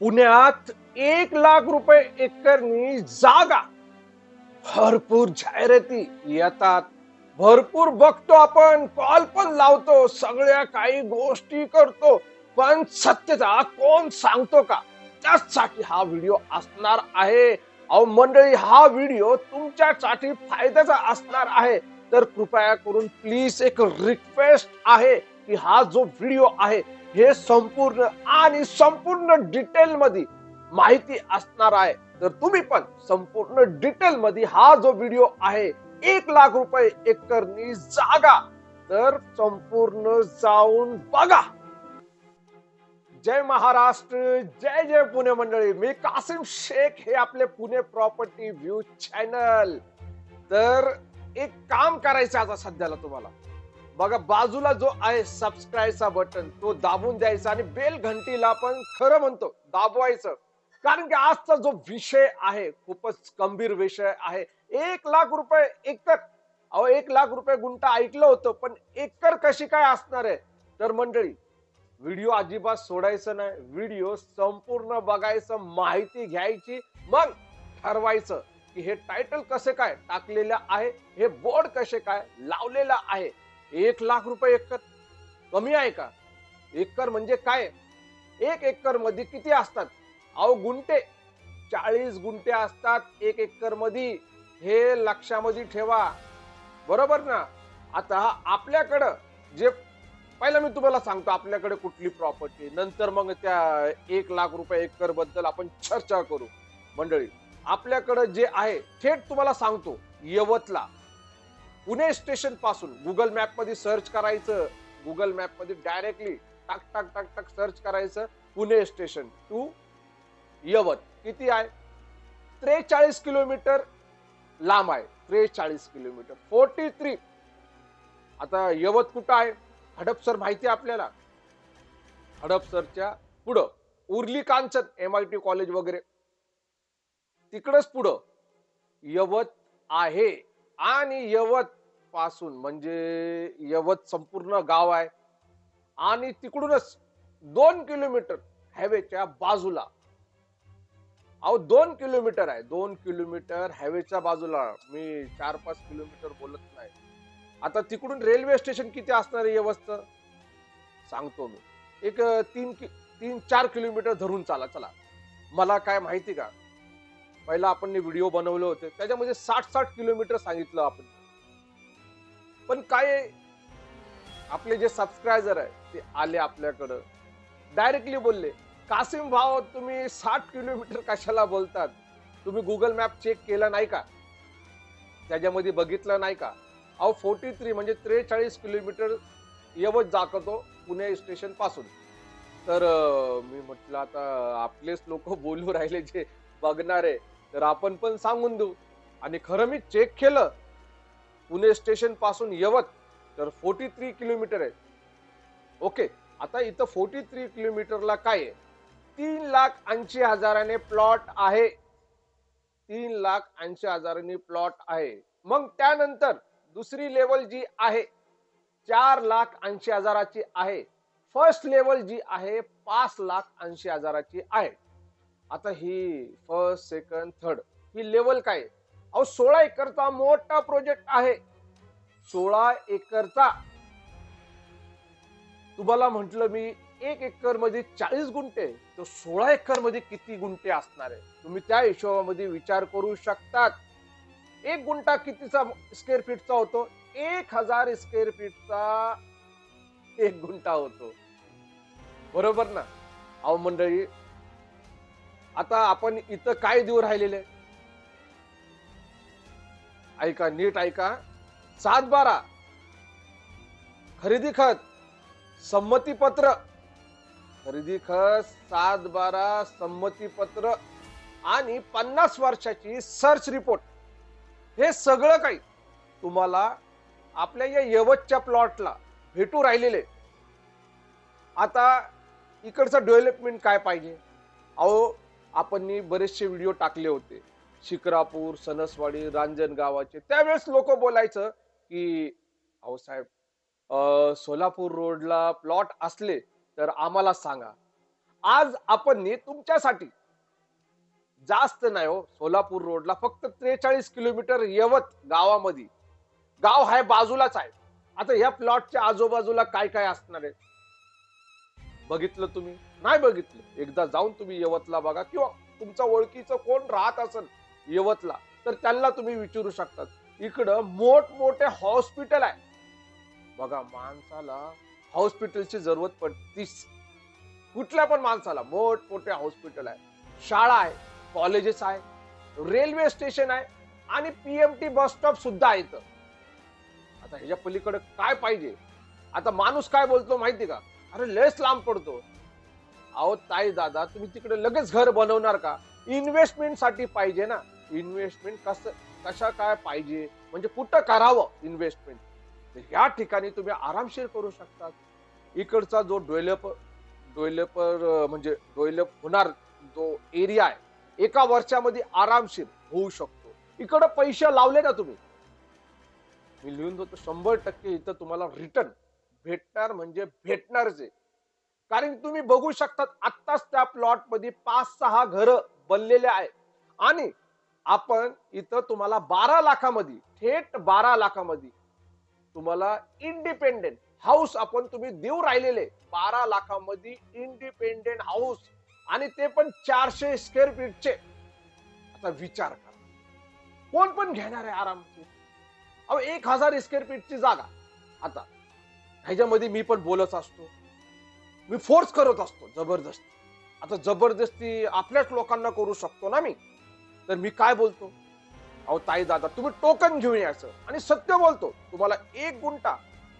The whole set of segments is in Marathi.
पुण्यात एक लाख रुपये एकरनी जागा. भरपूर जाहिराती येतात. भरपूर बघतो आपण कॉल पण लावतो सगळ्या काही गोष्टी करतो. पण सत्यता कोण सांगतो का? त्याचसाठी हा व्हिडिओ असणार आहे. अहो मंडळी हा व्हिडिओ तुमच्यासाठी फायद्याचा असणार आहे. तर कृपया करून प्लीज एक रिक्वेस्ट आहे. की हा जो व्हिडिओ आहे हे संपूर्ण आणि संपूर्ण डिटेल मध्ये माहिती असणार आहे. तर तुम्ही पण संपूर्ण डिटेल मध्ये हा जो व्हिडिओ आहे एक लाख रुपये एकरनी जागा. तर संपूर्ण जाऊन बघा. जय महाराष्ट्र जय जय पुणे मंडळी. मी कासिम शेख हे आपले पुणे प्रॉपर्टी व्ह्यू चॅनल तर एक काम करायचं आता सध्याला तुम्हाला. बघा बाजूला जो आहे सबस्क्राईबचा बटन तो दाबून द्यायचा आणि बेल घंटीला पण खरं म्हणतो दाबवायचं. कारण की आजचा जो विषय आहे खूपच गंभीर विषय आहे. एक लाख रुपये एकर अहो एक लाख रुपये गुंठा ऐकलं होतं पण एकर कशी काय असणार आहे? तर मंडळी व्हिडिओ अजिबात सोडायचं नाही. व्हिडिओ संपूर्ण बघायचं माहिती घ्यायची मग ठरवायचं की हे टायटल कसे काय टाकलेलं आहे हे बोर्ड कसे काय लावलेलं आहे. एक लाख रुपये एकर. कमी आहे का? एकर म्हणजे काय? एक एकरमध्ये किती असतात? अहो गुंटे चाळीस गुंटे असतात एक एकरमध्ये हे लक्षामध्ये ठेवा. बरोबर ना? आता आपल्याकडं जे पहिला मी तुम्हाला सांगतो आपल्याकडे कुठली प्रॉपर्टी नंतर मग त्या एक लाख रुपये एकरबद्दल आपण चर्चा करू. मंडळी आपल्याकडं जे आहे थेट तुम्हाला सांगतो यवतला. पुणे स्टेशनपासून गुगल मॅपमध्ये सर्च करायचं. गुगल मॅपमध्ये डायरेक्टली टाक टाक टाक टाक सर्च करायचं. Pune station to Yavat. किती आहे? त्रेचाळीस किलोमीटर लांब आहे. त्रेचाळीस किलोमीटर. Forty three. आता यवत कुठं आहे? हडपसर माहिती आहे आपल्याला? हडपसरच्या पुढं. Uruli Kanchan M I T college वगैरे. तिकडच पुढं. यवत आहे. आणि यवत पासून म्हणजे यवत संपूर्ण गाव आहे. आणि तिकडूनच दोन किलोमीटर हायवेच्या बाजूला. अहो दोन किलोमीटर आहे. दोन किलोमीटर हायवेच्या बाजूला. मी चार पाच किलोमीटर बोलत नाही. आता तिकडून रेल्वे स्टेशन किती असणार आहे यवस्त सांगतो मी. एक तीन कि तीन चार किलोमीटर धरून चाला चला. मला काय माहिती का? पहिला आपण व्हिडिओ बनवले होते. त्याच्यामध्ये साठ साठ किलोमीटर सांगितलं आपण. पण काय आपले जे सबस्क्रायबर आहे ते आले आपल्याकडं. डायरेक्टली बोलले कासिम भाव तुम्ही साठ किलोमीटर कशाला बोलतात? तुम्ही गुगल मॅप चेक केला नाही का? त्याच्यामध्ये बघितलं नाही का? अहो फोर्टी थ्री म्हणजे त्रेचाळीस किलोमीटर यवत जाकतो पुणे स्टेशनपासून. तर मी म्हटलं आता आपलेच लोक बोलू राहिले जे बघणारे तर आपण पण सांगून देऊ. आणि खरं मी चेक केलं पुणे स्टेशनपासून यवत तर फोर्टी थ्री किलोमीटर आहे. ओके आता इथं फोर्टी थ्री किलोमीटरला काय आहे? तीन लाख ऐंशी हजाराने प्लॉट आहे. तीन लाख ऐंशी हजारांनी प्लॉट आहे. मग त्यानंतर दुसरी लेवल जी आहे चार लाख ऐंशी हजाराची आहे. फर्स्ट लेवल जी आहे पाच लाख ऐंशी हजाराची आहे. आता ही फर्स्ट सेकंड थर्ड ही लेवल काय आहे? अहो सोळा एकरचा मोठा प्रोजेक्ट आहे. सोळा एकरचा. तुम्हाला म्हंटल मी एक एकरमध्ये चाळीस गुंठे. तर सोळा एकरमध्ये किती गुंठे असणार आहे? तुम्ही त्या हिशोबामध्ये विचार करू शकतात. एक गुंठा कितीचा स्क्वेअर फीटचा होतो? एक हजार स्क्वेअर फीटचा एक गुंठा होतो. बरोबर ना? अहो मंडळी आता आपण इथं काय देऊ राहिलेले? ऐका नीट ऐका. सात बारा खरेदी खत संमती पत्र खरेदी खत सात बारा संमती पत्र आणि पन्नास वर्षाची सर्च रिपोर्ट हे सगळं काही तुम्हाला आपल्या या यवतच्या प्लॉटला भेटू राहिलेले. आता इकडचं डेव्हलपमेंट काय पाहिजे? अहो आपण बरेचसे व्हिडिओ टाकले होते. शिक्रापूर सनसवाडी रांजण गावाचे. त्यावेळेस लोक बोलायचं की अहो साहेब सोलापूर रोडला प्लॉट असले तर आम्हाला सांगा. आज आपण तुमच्यासाठी जास्त नाही हो सोलापूर रोडला फक्त त्रेचाळीस किलोमीटर यवत गावामध्ये. गाव आहे बाजूलाच आहे. आता या प्लॉटच्या आजूबाजूला काय काय असणार आहे? बघितलं तुम्ही? नाही बघितलं. एकदा जाऊन तुम्ही यवतला बघा किंवा तुमचा ओळखीचं कोण राहत असेल यवतला. तर त्यांना तुम्ही विचारू शकतात. इकडं मोठमोठे हॉस्पिटल आहे. बघा माणसाला हॉस्पिटलची जरूरत पडतीच कुठल्या पण माणसाला मोठमोठे हॉस्पिटल आहे. शाळा आहे कॉलेजेस आहे रेल्वे स्टेशन आहे आणि पीएमटी बस स्टॉप सुद्धा आहे इथं. आता ह्याच्या पलीकडे काय पाहिजे? आता माणूस काय बोलतो माहिती का? अरे लयच लांब पडतो. अहो ताई दादा तुम्ही तिकडे लगेच घर बनवणार का? इन्व्हेस्टमेंटसाठी पाहिजे ना. इन्व्हेस्टमेंट कसं कशा काय पाहिजे? म्हणजे कुठं करावं इन्व्हेस्टमेंट? या ठिकाणी तुम्ही आरामशीर करू शकतात. इकडचा जो डेव्हलपर डेव्हलपर म्हणजे डेव्हलप होणार जो एरिया आहे एका वर्षामध्ये आरामशीर होऊ शकतो. इकडं पैसे लावले ना तुम्ही. मी लिहून देतो शंभर टक्के इथं तुम्हाला रिटर्न भेटणार म्हणजे भेटणारच आहे. कारण तुम्ही बघू शकतात आत्ताच त्या प्लॉटमध्ये पाच सहा घर बनलेले आहे आणि आपण इथं तुम्हाला बारा लाखामध्ये थेट बारा लाखामध्ये तुम्हाला इंडिपेंडेंट हाऊस आपण तुम्ही देऊ राहिलेले. बारा लाखामध्ये इंडिपेंडेंट हाऊस आणि ते पण चारशे स्क्वेअर फीटचे आता विचार करा. कोण पण घेणार आहे आरामची अहो एक हजार स्क्वेअर फीटची जागा. आता ह्याच्यामध्ये मी पण बोलत असतो. मी फोर्स करत असतो. जबरदस्ती. आता जबरदस्ती आपल्याच लोकांना करू शकतो ना मी? तर मी काय बोलतो? अहो ताई दादा तुम्ही टोकन घेऊन यायचं आणि सत्य बोलतो तुम्हाला एक गुंटा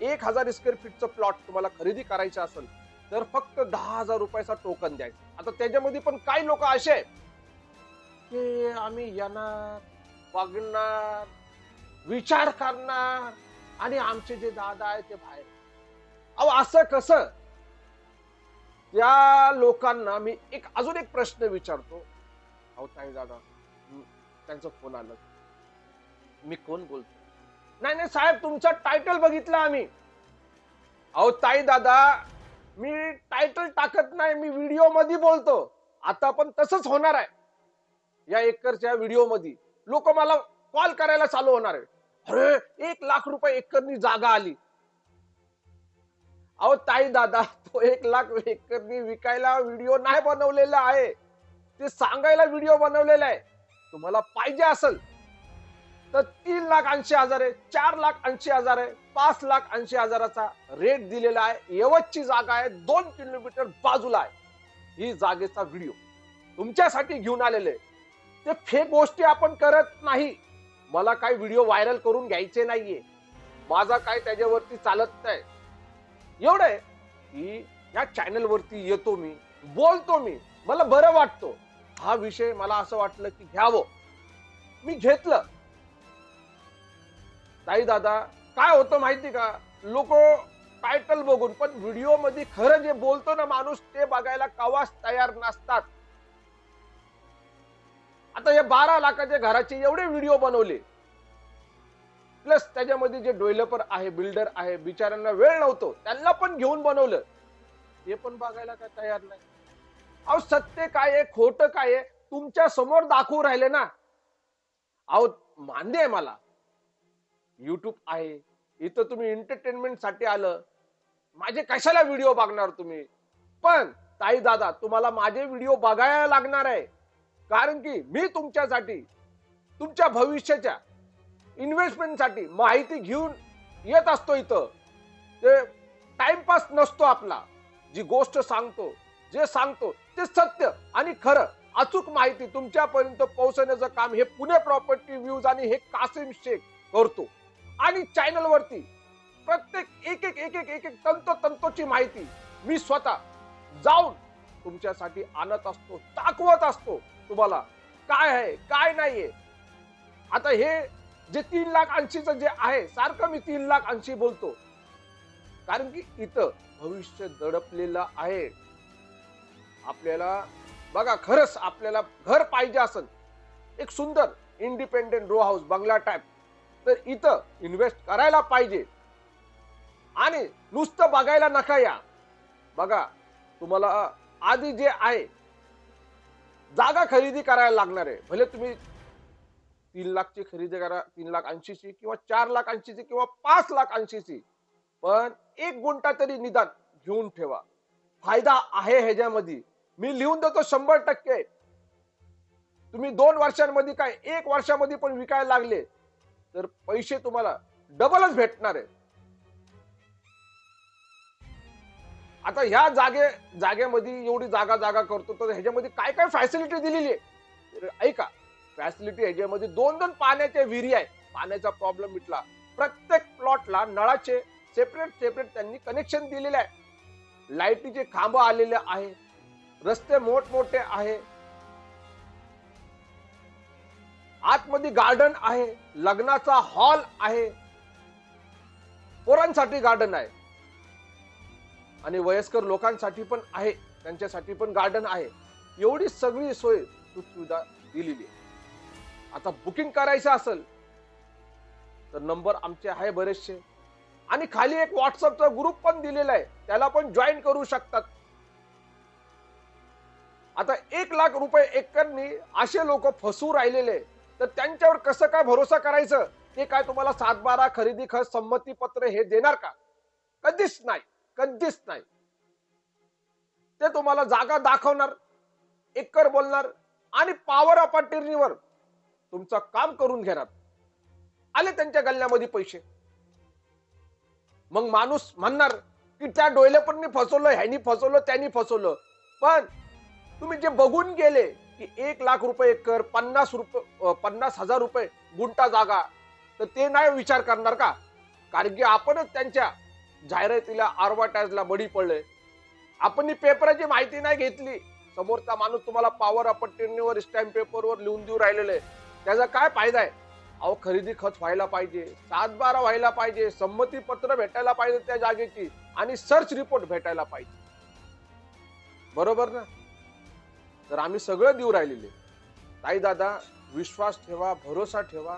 एक हजार स्क्वेअर फीटचं प्लॉट तुम्हाला खरेदी करायचं असेल तर फक्त दहा हजार रुपयाचा टोकन द्यायचं. आता त्याच्यामध्ये पण काही लोक असे की आम्ही येणार बघणार विचार करणार आणि आमचे जे दादा आहे ते बाहेर. अहो असं कसं? या लोकांना मी एक अजून एक प्रश्न विचारतो. अहो ताई दादा हं, फोन आला. मी कोण बोलतो? नाही नाही साहेब तुमचा टायटल बघितला आम्ही. अहो ताई दादा मी टायटल टाकत नाही मी व्हिडिओमध्ये बोलतो. आता पण तसंच होणार आहे. या एकरच्या व्हिडिओमध्ये लोक मला कॉल करायला चालू होणार आहे अरे एक लाख रुपये एकरनी जागा आली. अहो ताई दादा तो एक लाख एकरनी विकायला व्हिडिओ नाही बनवलेला आहे. ते सांगायला व्हिडिओ बनवलेला आहे. तुम्हाला पाहिजे असेल तर तीन लाख ऐंशी हजार आहे चार लाख ऐंशी हजार आहे पाच लाख ऐंशी हजाराचा रेट दिलेला आहे. यवतची जागा आहे दोन किलोमीटर बाजूला आहे. ही जागेचा व्हिडिओ तुमच्यासाठी घेऊन आलेले ते फेक गोष्टी आपण करत नाही. मला काही व्हिडिओ व्हायरल करून घ्यायचे नाहीये. माझा काय त्याच्यावरती चालत नाही. एवढं आहे. की या चॅनलवरती येतो मी बोलतो मी. मला बरं वाटतो. हा विषय मला असं वाटलं की घ्यावं. मी घेतलं. ताई दादा काय होतं माहिती का? लोक टायटल बघून पण व्हिडिओमध्ये खरं जे बोलतो ना माणूस ते बघायला कवाच तयार नसतात. आता हे बारा लाखाच्या घराचे एवढे व्हिडिओ बनवले. प्लस त्याच्यामध्ये जे डेव्हलपर आहे बिल्डर आहे बिचाऱ्यांना वेळ नव्हतो. त्यांना पण घेऊन बनवलं. ते पण बघायला काय तयार नाही. अहो सत्य काय आहे? खोटं काय आहे? तुमच्यासमोर दाखवू राहिले ना. अहो मान्य आहे मला. युट्यूब आहे. इथं तुम्ही एंटरटेनमेंटसाठी आलं. माझे कशाला व्हिडिओ बघणार तुम्ही? पण ताई दादा तुम्हाला माझे व्हिडिओ बघायला लागणार आहे. कारण की मी तुमच्यासाठी तुमच्या भविष्याच्या इन्व्हेस्टमेंटसाठी माहिती घेऊन येत असतो इथं. ते टाइमपास नसतो आपला. जी गोष्ट सांगतो जे सांगतो ते सत्य आणि खरं अचूक माहिती तुमच्यापर्यंत पोहोचवण्याचं काम हे पुणे प्रॉपर्टी व्ह्यूज आणि हे कासिम शेख करतो. आणि चॅनल वरती प्रत्येक एक एक एक एक एक एक तंतोतंतोची माहिती मी स्वतः जाऊन तुमच्यासाठी आणत असतो दाखवत असतो. तुम्हाला काय आहे काय नाहीये. आता हे जे तीन लाख ऐंशीचं जे आहे सारखं मी तीन लाख ऐंशी बोलतो. कारण की इथं भविष्य दडपलेलं आहे. आपल्याला बघा खरंच आपल्याला घर पाहिजे असेल. एक सुंदर इंडिपेंडेंट रो हाऊस बंगला टाईप तर इथं इन्व्हेस्ट करायला पाहिजे. आणि नुसतं बघायला नका या. बघा तुम्हाला आधी जे आहे जागा खरेदी करायला लागणार आहे. भले तुम्ही तीन लाखची खरेदी करा तीन लाख ऐंशीची किंवा चार लाख ऐंशीची किंवा पाच लाख ऐंशीची. पण एक गुंठा तरी निदान घेऊन ठेवा. फायदा आहे ह्याच्यामध्ये. मी लिहून देतो शंभर टक्के. तुम्ही दोन वर्षांमध्ये काय एक वर्षामध्ये पण विकायला लागले तर पैसे तुम्हाला डबलच भेटणार आहे आता ह्या जागे जागेमध्ये एवढी जागा जागा करतो तर ह्याच्यामध्ये काय काय फॅसिलिटी दिलेली आहे? ऐका फॅसिलिटी ह्याच्यामध्ये दोन दोन पाण्याच्या विहिरी आहे पाण्याचा प्रॉब्लेम मिटला. प्रत्येक प्लॉटला नळाचे सेपरेट सेपरेट त्यांनी कनेक्शन दिलेले आहे. लाईटीचे खांब आलेले आहे रस्ते मोठमोठे आहे. आतमध्ये गार्डन आहे. लग्नाचा हॉल आहे. पोरांसाठी गार्डन आहे. आणि वयस्कर लोकांसाठी पण आहे. त्यांच्यासाठी पण गार्डन आहे. एवढी सगळी सोय सुविधा दिलेली आहे. आता बुकिंग करायचं असेल तर नंबर आमचे आहे बरेचसे. आणि खाली एक व्हॉट्सअपचा ग्रुप पण दिलेला आहे. त्याला पण जॉईन करू शकतात. आता एक लाख रुपये एकरनी असे लोक फसू राहिलेले तर त्यांच्यावर कसं काय भरोसा करायचं? ते काय तुम्हाला सातबारा खरेदी खत संमती पत्र हे देणार का? कधीच नाही कधीच नाही. ते तुम्हाला जागा दाखवणार एकर बोलणार आणि पॉवर अपॉर्च्युनिटीवर तुमचं काम करून घेणार. आले त्यांच्या गल्ल्यामध्ये पैसे. मग माणूस म्हणणार की त्या डोयले पण मी फसवलं ह्यानी फसवलं त्यांनी फसवलं. पण तुम्ही जे बघून गेले की एक लाख रुपये कर पन्नास रुपये पन्नास हजार रुपये गुंटा जागा तर ते नाही विचार करणार का? कारण की आपणच त्यांच्या जाहिरातीला आरवाटाजला बळी पडले आपण पेपराची माहिती नाही घेतली. समोरचा माणूस तुम्हाला पॉवर अपॉर्च्युनिटीवर स्टॅम्प पेपरवर लिहून देऊ राहिलेले. त्याचा काय फायदा आहे? अहो खरेदी खत व्हायला पाहिजे सातबारा व्हायला पाहिजे संमती पत्र भेटायला पाहिजे त्या जागेची आणि सर्च रिपोर्ट भेटायला पाहिजे. बरोबर ना? तर आम्ही सगळं देऊ राहिलेले. ताई दादा विश्वास ठेवा भरोसा ठेवा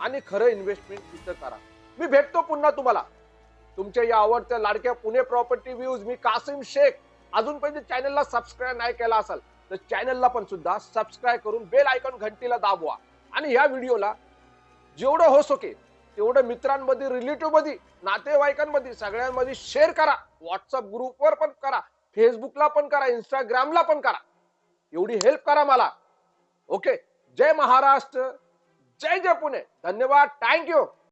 आणि खरं इन्व्हेस्टमेंट तिथं करा. मी भेटतो पुन्हा तुम्हाला. तुमच्या या आवडत्या लाडक्या पुणे प्रॉपर्टी व्ह्यूज मी कासिम शेख. अजूनपर्यंत चॅनलला सबस्क्राईब नाही केला असाल तर चॅनलला पण सुद्धा सबस्क्राईब करून बेल आयकॉन घंटीला दाबवा. आणि ह्या व्हिडिओला जेवढं हो सके तेवढं मित्रांमध्ये रिलेटिव्हमध्ये नातेवाईकांमध्ये सगळ्यांमध्ये शेअर करा. व्हॉट्सअप ग्रुपवर पण करा. फेसबुकला पण करा. इंस्टाग्रामला पण करा. एवढी हेल्प करा मला. ओके जय महाराष्ट्र. जय जय पुणे. धन्यवाद. Thank you